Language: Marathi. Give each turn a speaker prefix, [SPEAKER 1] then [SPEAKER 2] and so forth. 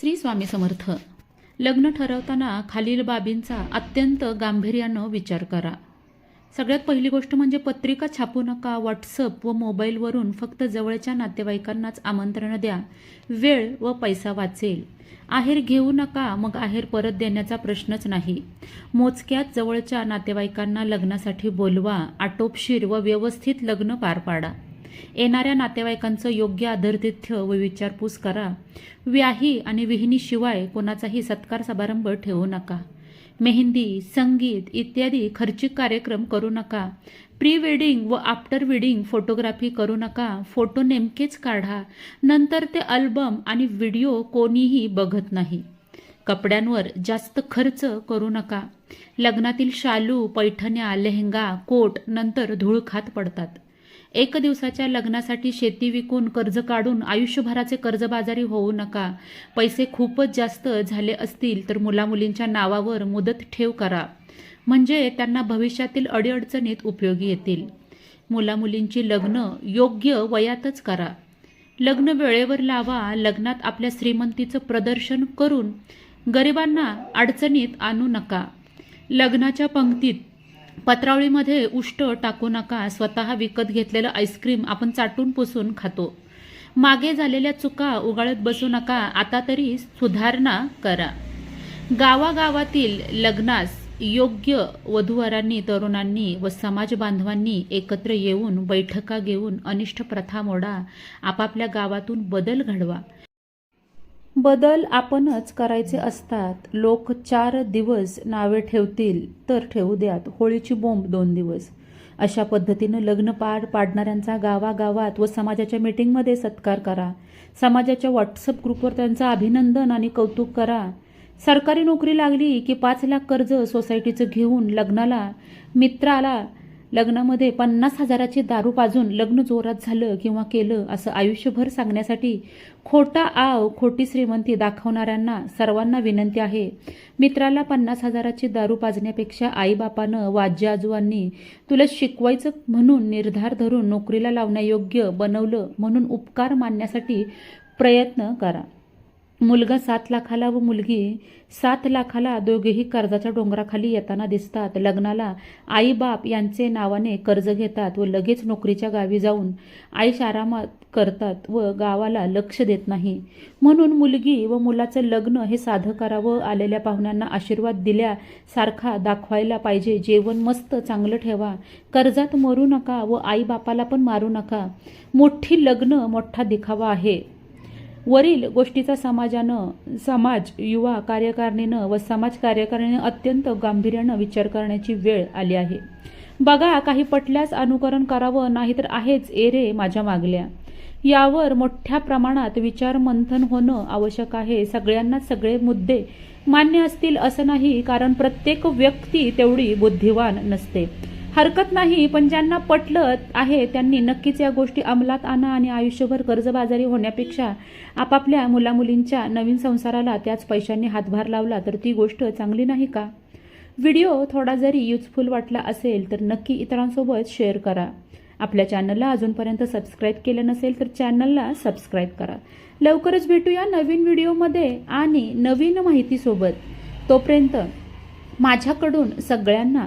[SPEAKER 1] श्री स्वामी समर्थ. लग्न ठरवताना खालील बाबींचा अत्यंत गांभीर्यानं विचार करा. सगळ्यात पहिली गोष्ट म्हणजे पत्रिका छापू नका व्हॉट्सअप व मोबाईलवरून फक्त जवळच्या नातेवाईकांनाच आमंत्रण द्या. वेळ व पैसा वाचेल. आहेर घेऊ नका मग आहेर परत देण्याचा प्रश्नच नाही. मोजक्यात जवळच्या नातेवाईकांना लग्नासाठी बोलवा आटोपशीर व व्यवस्थित लग्न पार पाडा. येणाऱ्या नातेवाईकांचं योग्य आदरातिथ्य व विचारपूस करा. व्याही आणि विहिनीशिवाय कोणाचाही सत्कार समारंभ ठेवू नका. मेहंदी संगीत इत्यादी खर्चिक कार्यक्रम करू नका. प्री वेडिंग व आफ्टर वेडिंग फोटोग्राफी करू नका. फोटो नेमकेच काढा. नंतर ते अल्बम आणि व्हिडिओ कोणीही बघत नाही. कपड्यांवर जास्त खर्च करू नका. लग्नातील शालू पैठण्या लेहंगा कोट नंतर धूळ खात पडतात. एक दिवसाच्या लग्नासाठी शेती विकून कर्ज काढून आयुष्यभराचे कर्जबाजारी होऊ नका. पैसे खूपच जास्त झाले असतील तर मुलामुलींच्या नावावर मुदत ठेव करा. म्हणजे त्यांना भविष्यातील अडीअडचणीत उपयोगी येतील. मुलामुलींची लग्न योग्य वयातच करा. लग्न वेळेवर लावा लग्नात आपल्या श्रीमंतीचं प्रदर्शन करून गरिबांना अडचणीत आणू नका. लग्नाच्या पंक्तीत पत्रावळीमध्ये उष्ट टाकू नका स्वतः विकत घेतलेलं आईस्क्रीम आपण चाटून पुसून खातो. मागे झालेल्या चुका उगाळत बसू नका आता तरी सुधारणा करा. गावागावातील लग्नास योग्य वधूवरांनी तरुणांनी व समाज बांधवांनी एकत्र येऊन बैठका घेऊन अनिष्ट प्रथा मोडा आपापल्या गावातून बदल घडवा. बदल आपणच करायचे असतात. लोक चार दिवस नावे ठेवतील तर ठेवू द्यात. होळीची बोंब दोन दिवस. अशा पद्धतीनं लग्न पार पाडणाऱ्यांचा गावागावात व समाजाच्या मीटिंगमध्ये सत्कार करा. समाजाच्या व्हॉट्सअप ग्रुपवर त्यांचं अभिनंदन आणि कौतुक करा. सरकारी नोकरी लागली की पाच लाख कर्ज सोसायटीचं घेऊन लग्नाला मित्राला लग्नामध्ये पन्नास हजाराची दारू पाजून लग्न जोरात झालं किंवा केलं असं आयुष्यभर सांगण्यासाठी खोटा आव खोटी श्रीमंती दाखवणाऱ्यांना सर्वांना विनंती आहे. मित्राला पन्नास हजाराची दारू पाजण्यापेक्षा आईबापानं व आजोबांनी तुला शिकवायचं म्हणून निर्धार धरून नोकरीला लावण्यायोग्य बनवलं म्हणून उपकार मानण्यासाठी प्रयत्न करा. मुलगा सात लाखाला व मुलगी सात लाखाला दोघेही कर्जाच्या डोंगराखाली येताना दिसतात. लग्नाला आई बाप यांचे नावाने कर्ज घेतात व लगेच नोकरीच्या गावी जाऊन आईश आरामात करतात व गावाला लक्ष देत नाही. म्हणून मुलगी व मुलाचं लग्न हे साधं करावं आलेल्या पाहुण्यांना आशीर्वाद दिल्यासारखा दाखवायला पाहिजे. जेवण मस्त चांगलं ठेवा. कर्जात मरू नका व आई बापाला पण मारू नका. मोठी लग्न मोठा दिखावा आहे. वरील गोष्टीचा समाजानं समाज युवा कार्यकारिणीनं व समाज कार्यकारिणीनं अत्यंत गांभीर्यानं विचार करण्याची वेळ आली आहे. बघा काही पटल्यास अनुकरण करावं नाहीतर आहेच ए रे माझ्या मागल्या. यावर मोठ्या प्रमाणात विचार मंथन होणं आवश्यक आहे. सगळ्यांना सगळे मुद्दे मान्य असतील असं नाही कारण प्रत्येक व्यक्ती तेवढी बुद्धिवान नसते. हरकत नाही पण ज्यांना पटलं आहे त्यांनी नक्कीच या गोष्टी अंमलात आणा आणि आयुष्यभर कर्जबाजारी होण्यापेक्षा आपापल्या मुलामुलींच्या नवीन संसाराला त्याच पैशांनी हातभार लावला तर ती गोष्ट चांगली नाही का? व्हिडिओ थोडा जरी युजफुल वाटला असेल तर नक्की इतरांसोबत शेअर करा. आपल्या चॅनलला अजूनपर्यंत सबस्क्राईब केलं नसेल तर चॅनलला सबस्क्राईब करा. लवकरच भेटूया नवीन व्हिडिओमध्ये आणि नवीन माहितीसोबत. तोपर्यंत माझ्याकडून सगळ्यांना